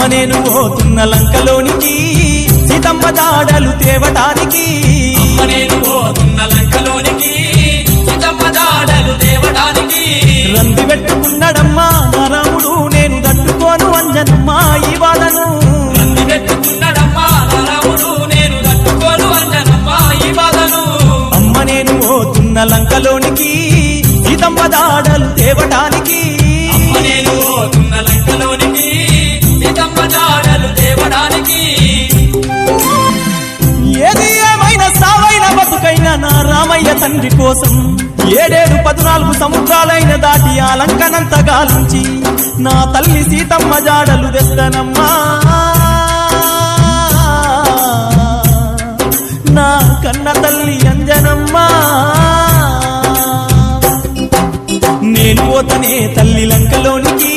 అమ్మ నేను పోతున్న లంకలోనికి సీతమ్మ జాడలు తేవటానికి. అమ్మ నేను పోతున్న లంకలోనికి సీతమ్మ జాడలు తేవడానికి రంది పెట్టుకున్నాడమ్మా నా రాముడు నేను తట్టుకోను అంజనమ్మా ఈ బాధను. రంది పెట్టుకున్నాడమ్మా నేను తట్టుకోను అంజనమ్మా ఈ బాధను. అమ్మ నేను పోతున్న లంకలోనికి సీతమ్మ జాడలు తండ్రి కోసం ఏడేడు పద్నాలుగు సముద్రాలైన దాటి ఆలంకనంత గాలించి నా తల్లి సీతమ్మ జాడలు తెస్తనమ్మా నా కన్న తల్లి అంజనమ్మా. నేను పోతనే తల్లి లంకలోనికి